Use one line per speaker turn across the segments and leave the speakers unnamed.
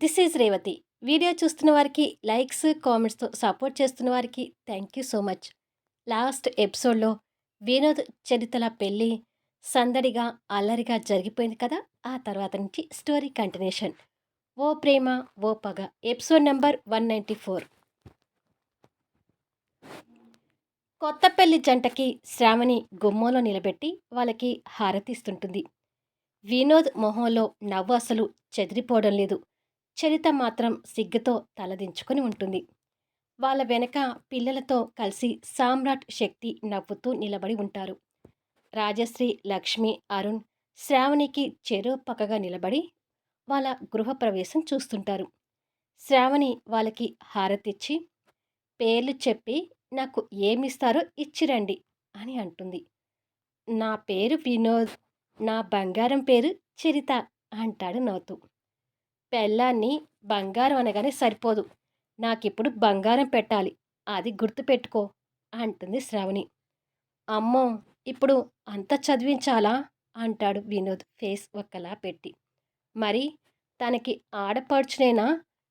This is Revathi. Video చూస్తున్న వారికి likes కామెంట్స్తో support చేస్తున్న వారికి thank you so much. Last ఎపిసోడ్లో వినోద్ చరితల పెళ్ళి సందడిగా అల్లరిగా జరిగిపోయింది కదా? ఆ తర్వాత నుంచి స్టోరీ కంటిన్యూషన్. ఓ ప్రేమ ఓ పగ. Episode number one ninety four. కొత్త పెళ్ళి జంటకి శ్రావణి గుమ్మంలో నిలబెట్టి వాళ్ళకి హారతిస్తుంటుంది వినోద్ మొహంలో నవ్వు అసలు చెదిరిపోవడం లేదు. చరిత మాత్రం సిగ్గుతో తలదించుకొని ఉంటుంది. వాళ్ళ వెనక పిల్లలతో కలిసి సామ్రాట్ శక్తి నవ్వుతూ నిలబడి ఉంటారు. రాజశ్రీ లక్ష్మి అరుణ్ శ్రావణికి చెరువు పక్కగా నిలబడి వాళ్ళ గృహప్రవేశం చూస్తుంటారు. శ్రావణి వాళ్ళకి హారతిచ్చి పేర్లు చెప్పి నాకు ఏమిస్తారో ఇచ్చిరండి అని అంటుంది. నా పేరు వినోద్ నా బంగారం పేరు చరిత అంటాడు నవ్వుతూ. పెళ్ళాన్ని బంగారం అనగానే సరిపోదు. నాకిప్పుడు బంగారం పెట్టాలి. అది గుర్తుపెట్టుకో అంటుంది శ్రావణి. అమ్మో ఇప్పుడు అంత చదివించాలా? అంటాడు వినోద్ ఫేస్ ఒక్కలా పెట్టి. మరి తనకి ఆడపడుచునేనా?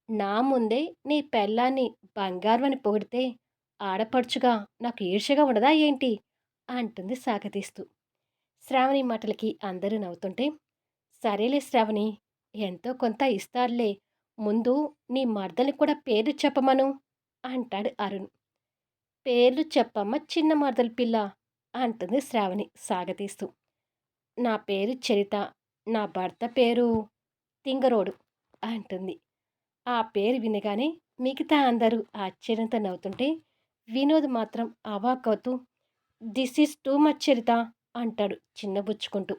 నా ముందే నీ పెళ్ళాన్ని బంగారం అని పొగిడితే ఆడపడుచుగా నాకు ఈర్షగా ఉండదా ఏంటి? అంటుంది సాగతీస్తూ. శ్రావణి మాటలకి అందరూ నవ్వుతుంటే సరేలే శ్రావణి ఎంతో కొంత ఇస్తారులే. ముందు నీ మర్దలి కూడా పేరు చెప్పమను అంటాడు అరుణ్. పేర్లు చెప్పమ్మ చిన్న మరదల పిల్ల అంటుంది శ్రావణి సాగతీస్తూ. నా పేరు చరిత నా భర్త పేరు తింగరోడు అంటుంది. ఆ పేరు వినగానే మిగతా అందరూ ఆశ్చర్యంతో నవ్వుతుంటే వినోద్ మాత్రం అవాకవుతూ this is too much Charitha అంటాడు చిన్నబుచ్చుకుంటూ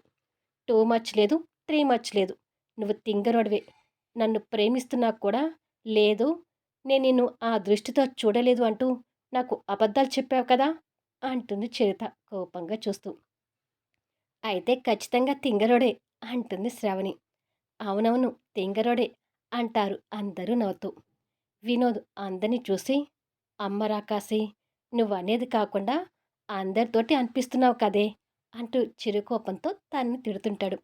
టూ మచ్ లేదు త్రీ మచ్ లేదు నువ్వు తింగరోడివే. నన్ను ప్రేమిస్తున్నా కూడా లేదు. నేను నిన్ను ఆ దృష్టితో చూడలేదు అంటూ నాకు అబద్ధాలు చెప్పావు కదా? అంటుంది చరిత కోపంగా చూస్తూ. అయితే ఖచ్చితంగా తింగరోడే అంటుంది శ్రావణి. అవునవును తింగరోడే అంటారు అందరూ నవ్వుతూ. వినోద్ అందరినీ చూసి అమ్మ రాకాసి నువ్వు అనేది కాకుండా అందరితోటి అనిపిస్తున్నావు కదే అంటూ చిరుకోపంతో తన్ని తిడుతుంటాడు.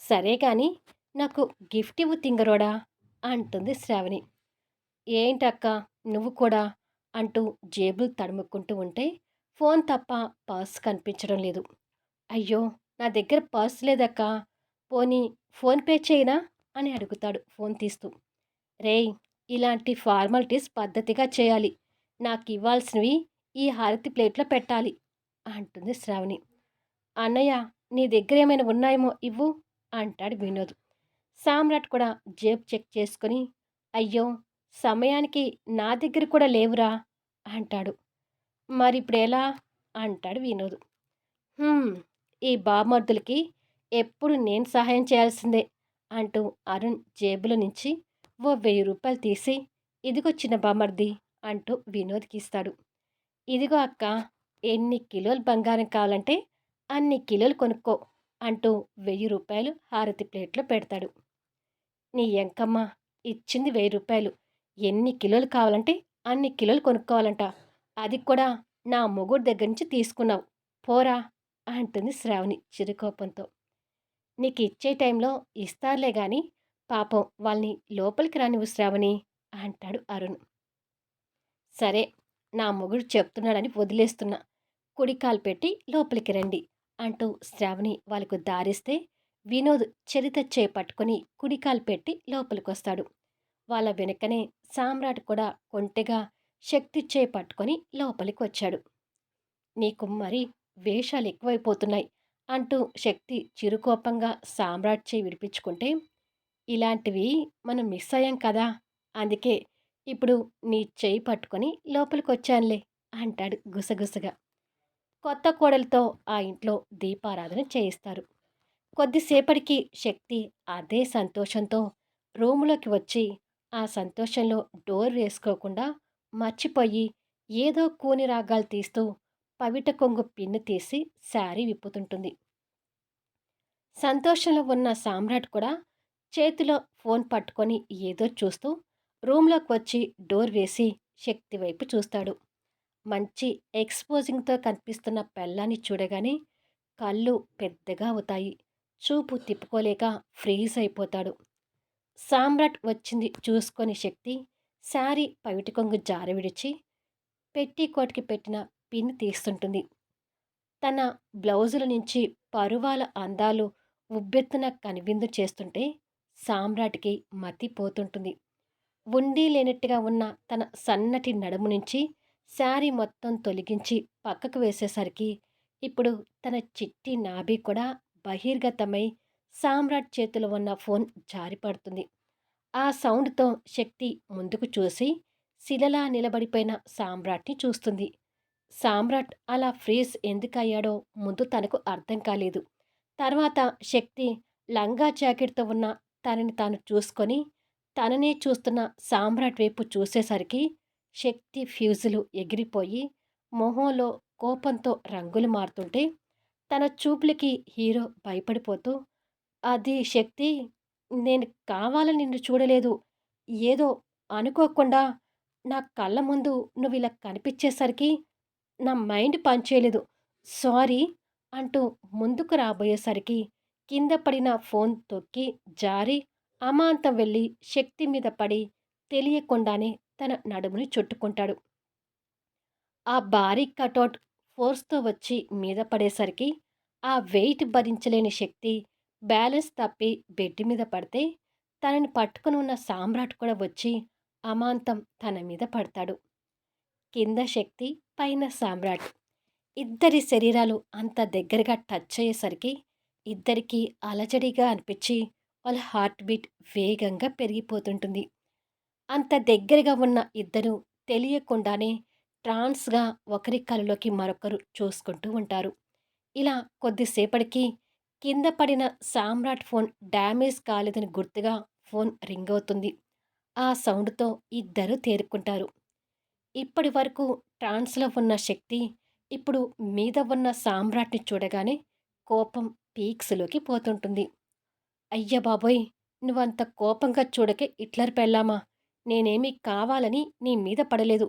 సరే కానీ నాకు గిఫ్ట్ ఇవ్వు తింగరోడా? అంటుంది శ్రావణి. ఏంటక్క? నువ్వు కూడా? అంటూ జేబులు తడుముక్కుంటూ ఉంటే ఫోన్ తప్ప పర్స్ కనిపించడం లేదు. అయ్యో! నా దగ్గర పర్స్ లేదక్క. పోనీ ఫోన్పే చేయనా? అని అడుగుతాడు ఫోన్ తీస్తూ. రేయ్! ఇలాంటి ఫార్మాలిటీస్ పద్ధతిగా చేయాలి. నాకు ఇవ్వాల్సినవి ఈ హారతి ప్లేట్లో పెట్టాలి. అంటుంది శ్రావణి. అన్నయ్య నీ దగ్గర ఏమైనా ఉన్నాయేమో ఇవ్వు అంటాడు వినోద్. సామ్రాట్ కూడా జేబు చెక్ చేసుకుని అయ్యో సమయానికి నా దగ్గర కూడా లేవురా అంటాడు. మరి ఇప్పుడు ఎలా అంటాడు వినోద్. ఈ బామర్దులకి ఎప్పుడు నేను సహాయం చేయాల్సిందే అంటూ అరుణ్ జేబుల నుంచి ఓ వెయ్యి రూపాయలు తీసి ఇదిగో చిన్న బామర్ది అంటూ వినోద్కి ఇస్తాడు. ఇదిగో అక్క ఎన్ని కిలోలు బంగారం కావాలంటే అన్ని కిలోలు కొనుక్కో అంటూ వెయ్యి రూపాయలు హారతి ప్లేట్లో పెడతాడు. నీ ఎంకమ్మ ఇచ్చింది వెయ్యి రూపాయలు. ఎన్ని కిలోలు కావాలంటే అన్ని కిలోలు కొనుక్కోవాలంట. అది కూడా నా మొగుడు దగ్గర నుంచి తీసుకున్నావు. పోరా అంటుంది శ్రావణి చిరుకోపంతో. నీకు ఇచ్చే టైంలో ఇస్తారులే గాని పాపం వాళ్ళని లోపలికి రానివ్వు శ్రావణి అంటాడు అరుణ్. సరే నా మొగుడు చెప్తున్నాడని వదిలేస్తున్నా. కుడికాలు పెట్టి లోపలికి రండి అంటూ శ్రావణి వాళ్ళకు దారిస్తే వినోద్ చరిత చేపట్టుకుని కుడికాలు పెట్టి లోపలికొస్తాడు. వాళ్ళ వెనుకనే సామ్రాట్ కూడా కొంటెగా శక్తి చేపట్టుకొని లోపలికి వచ్చాడు నీకు మరి వేషాలు ఎక్కువైపోతున్నాయి అంటూ శక్తి చిరుకోపంగా సామ్రాట్ చేయి విడిపించుకుంటే ఇలాంటివి మనం మిస్ అయ్యాం కదా అందుకే ఇప్పుడు నీ చేయి పట్టుకొని లోపలికి వచ్చానులే అంటాడు గుసగుసగా. కొత్త కోడలతో ఆ ఇంట్లో దీపారాధన చేయిస్తారు. కొద్దిసేపటికి శక్తి అదే సంతోషంతో రూములోకి వచ్చి ఆ సంతోషంలో డోర్ వేసుకోకుండా మర్చిపోయి ఏదో కూని రాగాలు తీస్తూ పవిట కొంగు పిన్ను తీసి శారీ విప్పుతుంటుంది. సంతోషంలో ఉన్న సామ్రాట్ కూడా చేతిలో ఫోన్ పట్టుకొని ఏదో చూస్తూ రూమ్లోకి వచ్చి డోర్ వేసి శక్తి వైపు చూస్తాడు. మంచి ఎక్స్పోజింగ్తో కనిపిస్తున్న పెళ్ళాన్ని చూడగానే కళ్ళు పెద్దగా అవుతాయి. చూపు తిప్పుకోలేక ఫ్రీజ్ అయిపోతాడు. సామ్రాట్ వచ్చింది చూసుకొని శక్తి శారీ పవిటి కొంగు జార విడిచి పెట్టికోట్కి పెట్టిన పిన్ తీస్తుంటుంది. తన బ్లౌజుల నుంచి పరువాల అందాలు ఉబ్బెత్తున కనువిందు చేస్తుంటే సామ్రాట్కి మతిపోతుంటుంది ఉండి లేనట్టుగా ఉన్న తన సన్నటి నడుము నుంచి శారీ మొత్తం తొలగించి పక్కకు వేసేసరికి ఇప్పుడు తన చిట్టి నాభి కూడా బహిర్గతమై సామ్రాట్ చేతిలో ఉన్న ఫోన్ జారిపడుతుంది. ఆ సౌండ్తో శక్తి ముందుకు చూసి శిలలా నిలబడిపోయిన సామ్రాట్ని చూస్తుంది. సామ్రాట్ అలా ఫ్రీజ్ ఎందుకయ్యాడో ముందు తనకు అర్థం కాలేదు. తర్వాత శక్తి లంగా జాకెట్తో ఉన్న తనని తాను చూసుకొని తననే చూస్తున్న సామ్రాట్ వైపు చూసేసరికి శక్తి ఫ్యూజులు ఎగిరిపోయి మొహంలో కోపంతో రంగులు మారుతుంటే తన చూపులకి హీరో భయపడిపోతూ అది శక్తి నేను కావాలని నిన్ను చూడలేదు. ఏదో అనుకోకుండా నా కళ్ళ ముందు నువ్వు ఇలా కనిపించేసరికి నా మైండ్ పనిచేయలేదు. సారీ అంటూ ముందుకు రాబోయేసరికి కింద పడిన ఫోన్ తొక్కి జారి అమాంతం వెళ్ళి శక్తి మీద పడి తెలియకుండానే తన నడుముని చుట్టుకుంటాడు. ఆ భారీ కటౌట్ ఫోర్స్తో వచ్చి మీద పడేసరికి ఆ వెయిట్ భరించలేని శక్తి బ్యాలెన్స్ తప్పి బెడ్ మీద పడితే తనని పట్టుకుని ఉన్న సామ్రాట్ కూడా వచ్చి అమాంతం తన మీద పడతాడు. కింద శక్తి పైన సామ్రాట్. ఇద్దరి శరీరాలు అంత దగ్గరగా టచ్ అయ్యేసరికి ఇద్దరికీ అలజడిగా అనిపించి వాళ్ళ హార్ట్ బీట్ వేగంగా పెరిగిపోతుంటుంది. అంత దగ్గరగా ఉన్న ఇద్దరు తెలియకుండానే ట్రాన్స్గా ఒకరి కళ్ళలోకి మరొకరు చూసుకుంటూ ఉంటారు. ఇలా కొద్దిసేపటికి కింద పడిన సామ్రాట్ ఫోన్ డ్యామేజ్ కాలేదని గుర్తుగా ఫోన్ రింగ్ అవుతుంది. ఆ సౌండ్తో ఇద్దరు తేరుకుంటారు. ఇప్పటి వరకు ట్రాన్స్లో ఉన్న శక్తి ఇప్పుడు మీద ఉన్న సామ్రాట్ని చూడగానే కోపం పీక్స్లోకి పోతుంటుంది. అయ్య బాబోయ్! నువ్వంత కోపంగా చూడకే హిట్లర్ పెళ్ళామా? నేనేమీ కావాలని నీ మీద పడలేదు.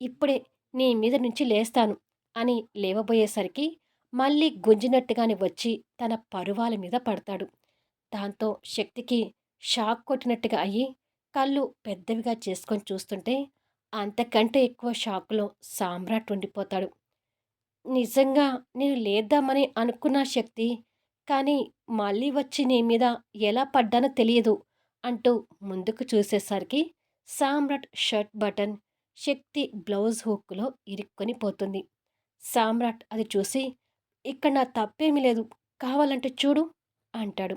ఇప్పుడే నీ మీద నుంచి లేస్తాను అని లేవబోయేసరికి మళ్ళీ గుంజినట్టుగాని వచ్చి తన పరువాల మీద పడతాడు. దాంతో శక్తికి షాక్ కొట్టినట్టుగా అయ్యి కళ్ళు పెద్దవిగా చేసుకొని చూస్తుంటే అంతకంటే ఎక్కువ షాక్లో సామ్రాట్ ఉండిపోతాడు. నిజంగా నేను లేద్దామని అనుకున్న శక్తి కానీ మళ్ళీ వచ్చి నీ మీద ఎలా పడ్డానో తెలియదు అంటూ ముందుకు చూసేసరికి Samrat shirt button Shakti blouse హుక్లో ఇరుక్కొని పోతుంది. సామ్రాట్ అది చూసి ఇక్కడ నా తప్పేమీ లేదు కావాలంటే చూడు అంటాడు.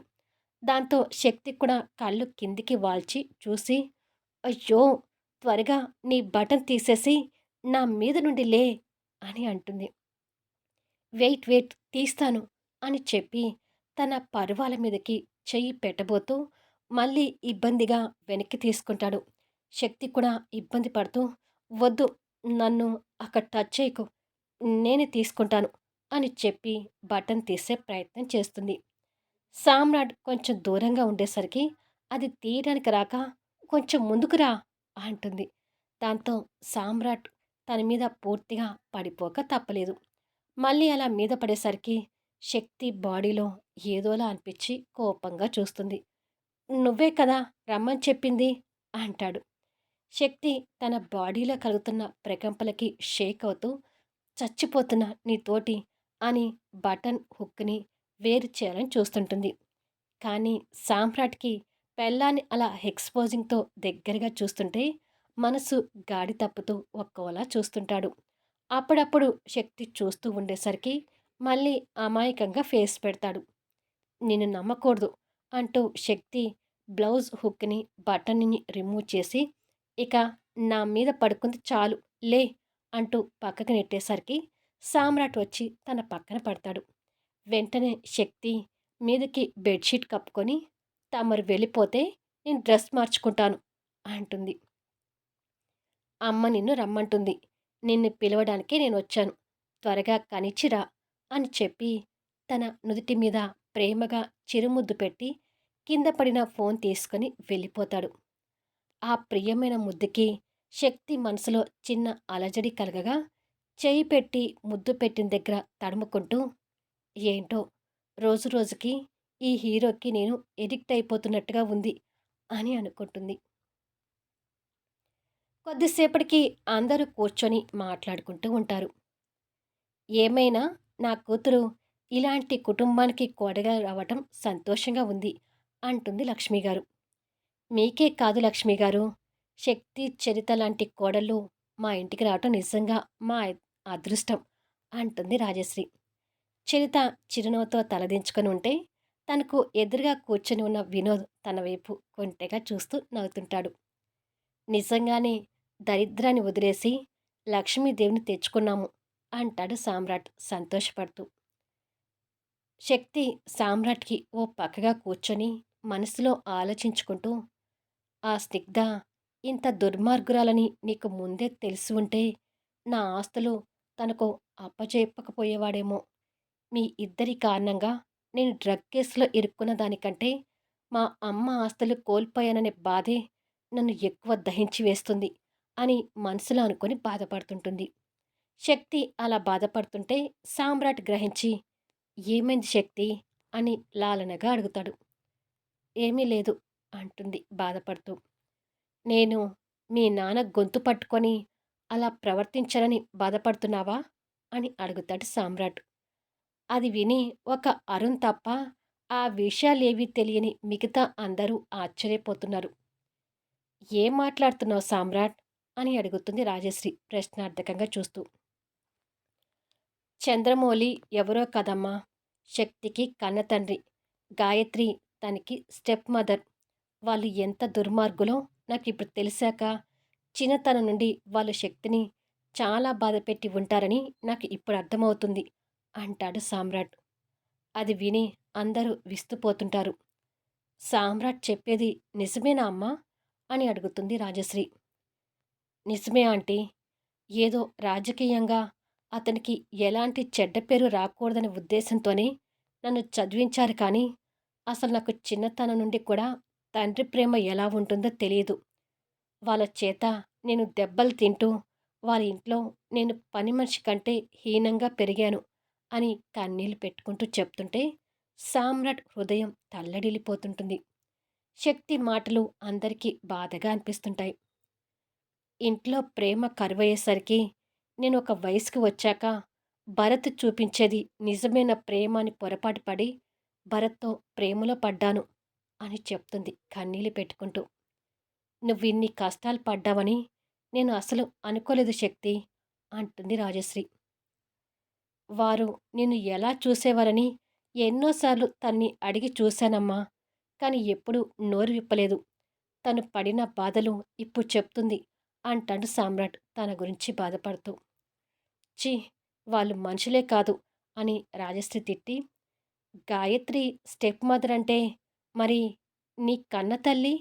దాంతో శక్తి కూడా కళ్ళు కిందికి వాల్చి చూసి అయ్యో త్వరగా నీ బటన్ తీసేసి నా మీద నుండి లే అని అంటుంది. వెయిట్ వెయిట్ తీస్తాను అని చెప్పి తన పరువాల మీదకి చెయ్యి పెట్టబోతూ మళ్ళీ ఇబ్బందిగా వెనక్కి తీసుకుంటాడు. శక్తి కూడా ఇబ్బంది పడుతూ వద్దు నన్ను అక్కడ టచ్ చేయకు నేనే తీసుకుంటాను అని చెప్పి బటన్ తీసే ప్రయత్నం చేస్తుంది. సామ్రాట్ కొంచెం దూరంగా ఉండేసరికి అది తీయడానికి రాక కొంచెం ముందుకు రా అంటుంది. దాంతో సామ్రాట్ తన మీద పూర్తిగా పడిపోక తప్పలేదు. మళ్ళీ అలా మీద పడేసరికి శక్తి బాడీలో ఏదోలా అనిపించి కోపంగా చూస్తుంది. నువ్వే కదా రమ్మని చెప్పింది అంటాడు. శక్తి తన బాడీలో కలుగుతున్న ప్రకంపలకి షేక్ అవుతూ చచ్చిపోతున్న నీ తోటి అని బటన్ హుక్ని వేరు చేయాలని చూస్తుంటుంది. కానీ సామ్రాట్కి పెళ్ళాన్ని అలా ఎక్స్పోజింగ్తో దగ్గరగా చూస్తుంటే మనసు గాడి తప్పుతూ ఒక్కోలా చూస్తుంటాడు. అప్పుడప్పుడు శక్తి చూస్తూ ఉండేసరికి మళ్ళీ అమాయకంగా ఫేస్ పెడతాడు. నిన్ను నమ్మకూడదు అంటూ శక్తి బ్లౌజ్ హుక్ని బటన్ని రిమూవ్ చేసి ఇక నా మీద పడుకుంది చాలు లే అంటూ పక్కకి నెట్టేసరికి సామ్రాట్ వచ్చి తన పక్కన పడతాడు. వెంటనే శక్తి మీదకి బెడ్షీట్ కప్పుకొని తమరు వెళ్ళిపోతే నేను డ్రెస్ మార్చుకుంటాను అంటుంది. అమ్మ నిన్ను రమ్మంటుంది నిన్ను పిలవడానికే నేను వచ్చాను త్వరగా కనిచిరా అని చెప్పి తన నుదుటి మీద ప్రేమగా చిరుముద్దు పెట్టి కింద పడిన ఫోన్ తీసుకొని వెళ్ళిపోతాడు. ఆ ప్రియమైన ముద్దుకి శక్తి మనసులో చిన్న అలజడి కలగగా చేయి పెట్టి ముద్దు పెట్టిన దగ్గర తడుముకుంటూ ఏంటో రోజు రోజుకి ఈ హీరోకి నేను ఎడిక్ట్ అయిపోతున్నట్టుగా ఉంది అని అనుకుంటుంది. కొద్దిసేపటికి అందరూ కూర్చొని మాట్లాడుకుంటూ ఉంటారు. ఏమైనా నా కూతురు ఇలాంటి కుటుంబానికి కోడగా రావటం సంతోషంగా ఉంది అంటుంది లక్ష్మి గారు మీకే కాదు లక్ష్మి గారు. శక్తి చరిత లాంటి కోడళ్ళు మా ఇంటికి రావటం నిజంగా మా అదృష్టం అంటుంది రాజశ్రీ. చరిత చిరునవ్వుతో తలదించుకొని ఉంటే తనకు ఎదురుగా కూర్చొని ఉన్న వినోద్ తన వైపు కొంటెగా చూస్తూ నవ్వుతుంటాడు. నిజంగానే దరిద్రాన్ని వదిలేసి లక్ష్మీదేవిని తెచ్చుకున్నాము అంటాడు సామ్రాట్ సంతోషపడుతూ. శక్తి సామ్రాట్కి ఓ పక్కగా కూర్చొని మనసులో ఆలోచించుకుంటూ ఆ స్నిగ్ధ ఇంత దుర్మార్గురాలని నీకు ముందే తెలిసి ఉంటే నా ఆస్తులు తనకు అప్పచెప్పకపోయేవాడేమో. మీ ఇద్దరి కారణంగా నేను డ్రగ్ కేసులో ఇరుక్కున్న దానికంటే మా అమ్మ ఆస్తులు కోల్పోయాననే బాధే నన్ను ఎక్కువ దహించి వేస్తుంది అని మనసులో అనుకొని బాధపడుతుంటుంది. శక్తి అలా బాధపడుతుంటే సామ్రాట్ గ్రహించి ఏమైంది శక్తి? అని లాలనగా అడుగుతాడు. ఏమీ లేదు. అంటుంది బాధపడుతూ. నేను మీ నాన్న గొంతు పట్టుకొని అలా ప్రవర్తించాలని బాధపడుతున్నావా? అని అడుగుతాడు సామ్రాట్. అది విని ఒక అరుణ్ తప్ప ఆ విషయాలేవీ తెలియని మిగతా అందరూ ఆశ్చర్యపోతున్నారు. ఏం మాట్లాడుతున్నావు సామ్రాట్? అని అడుగుతుంది రాజశ్రీ ప్రశ్నార్థకంగా చూస్తూ. చంద్రమౌళి ఎవరో కదమ్మా? శక్తికి కన్న తండ్రి. గాయత్రి తనకి స్టెప్ మదర్. వాళ్ళు ఎంత దుర్మార్గులో నాకు ఇప్పుడు తెలిసాక చిన్నతనం నుండి వాళ్ళ శక్తిని చాలా బాధపెట్టి ఉంటారని నాకు ఇప్పుడు అర్థమవుతుంది అంటాడు సామ్రాట్. అది విని అందరూ విస్తుపోతుంటారు. సామ్రాట్ చెప్పేది నిజమేనా అమ్మా? అని అడుగుతుంది రాజశ్రీ. నిజమే ఆంటీ. ఏదో రాజకీయంగా అతనికి ఎలాంటి చెడ్డ పేరు రాకూడదనే ఉద్దేశంతోనే నన్ను చదివించారు కానీ అసలు నాకు చిన్నతనం నుండి కూడా తండ్రి ప్రేమ ఎలా ఉంటుందో తెలియదు వాళ్ళ చేత నేను దెబ్బలు తింటూ వాళ్ళ ఇంట్లో నేను పని మనిషి కంటే హీనంగా పెరిగాను అని కన్నీళ్ళు పెట్టుకుంటూ చెప్తుంటే సామ్రాట్ హృదయం తల్లడిల్లిపోతుంటుంది. శక్తి మాటలు అందరికీ బాధగా అనిపిస్తుంటాయి. ఇంట్లో ప్రేమ కరువయ్యేసరికి నేను ఒక వయసుకు వచ్చాక భరత్ చూపించేది నిజమైన ప్రేమ అని పొరపాటు పడి భరత్తో ప్రేమలో పడ్డాను. అని చెప్తుంది కన్నీళ్ళు పెట్టుకుంటూ. నువ్వు ఇన్ని కష్టాలు పడ్డావని నేను అసలు అనుకోలేదు శక్తి అంటుంది రాజశ్రీ. వారు నేను ఎలా చూసేవారని ఎన్నోసార్లు తన్ని అడిగి చూశానమ్మా కానీ ఎప్పుడూ నోరు విప్పలేదు. తను పడిన బాధలు ఇప్పుడు చెప్తుంది అంటాడు సామ్రాట్ తన గురించి బాధపడుతూ. చి వాళ్ళు మనుషులే కాదు అని రాజశ్రీ తిట్టి. గాయత్రి స్టెప్ మదర్ అంటే మరి నీ కన్న తల్లి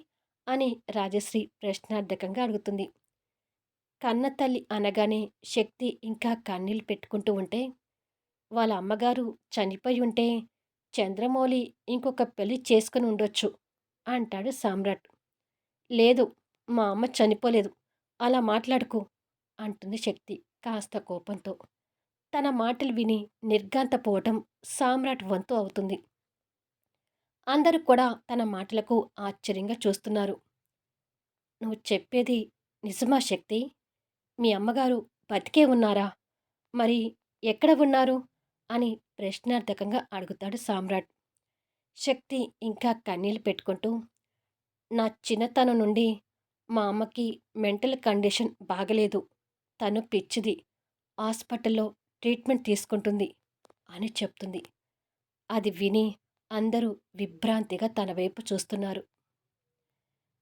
అని రాజశ్రీ ప్రశ్నార్థకంగా అడుగుతుంది. కన్న తల్లి అనగానే శక్తి ఇంకా కన్నీళ్ళు పెట్టుకుంటూ ఉంటే వాళ్ళ అమ్మగారు చనిపోయి ఉంటే చంద్రమౌళి ఇంకొక పెళ్ళి చేసుకుని ఉండొచ్చు అంటాడు సామ్రాట్. లేదు మా అమ్మ చనిపోలేదు అలా మాట్లాడుకు అంటుంది శక్తి కాస్త కోపంతో. తన మాటలు విని నిర్గాంతపోవటం సామ్రాట్ వంతు అవుతుంది. అందరూ కూడా తన మాటలకు ఆశ్చర్యంగా చూస్తున్నారు. నువ్వు చెప్పేది నిజమా శక్తి? మీ అమ్మగారు బతికే ఉన్నారా? మరి ఎక్కడ ఉన్నారు? అని ప్రశ్నార్థకంగా అడుగుతాడు సామ్రాట్. శక్తి ఇంకా కన్నీళ్ళు పెట్టుకుంటూ నా చిన్నతనం నుండి మా అమ్మకి మెంటల్ కండిషన్ బాగలేదు. తను పిచ్చిది. హాస్పిటల్లో ట్రీట్మెంట్ తీసుకుంటుంది అని చెప్తుంది. అది విని అందరూ విభ్రాంతిగా తన వైపు చూస్తున్నారు.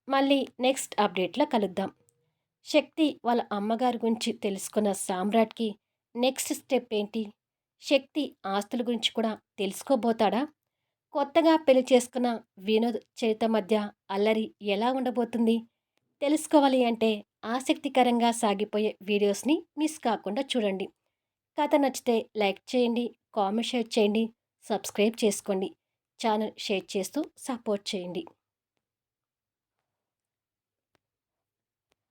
మళ్ళీ నెక్స్ట్ అప్డేట్లో కలుద్దాం. శక్తి వాళ్ళ అమ్మగారి గురించి తెలుసుకున్న సామ్రాట్కి నెక్స్ట్ స్టెప్ ఏంటి? శక్తి ఆస్తుల గురించి కూడా తెలుసుకోబోతాడా? కొత్తగా పెళ్ళి చేసుకున్న వినోద్ చరిత మధ్య అల్లరి ఎలా ఉండబోతుంది? తెలుసుకోవాలి అంటే ఆసక్తికరంగా సాగిపోయే వీడియోస్ని మిస్ కాకుండా చూడండి. కథ నచ్చితే లైక్ చేయండి కామెంట్ షేర్ చేయండి సబ్స్క్రైబ్ చేసుకోండి. ఛానల్ షేర్ చేస్తూ సపోర్ట్ చేయండి.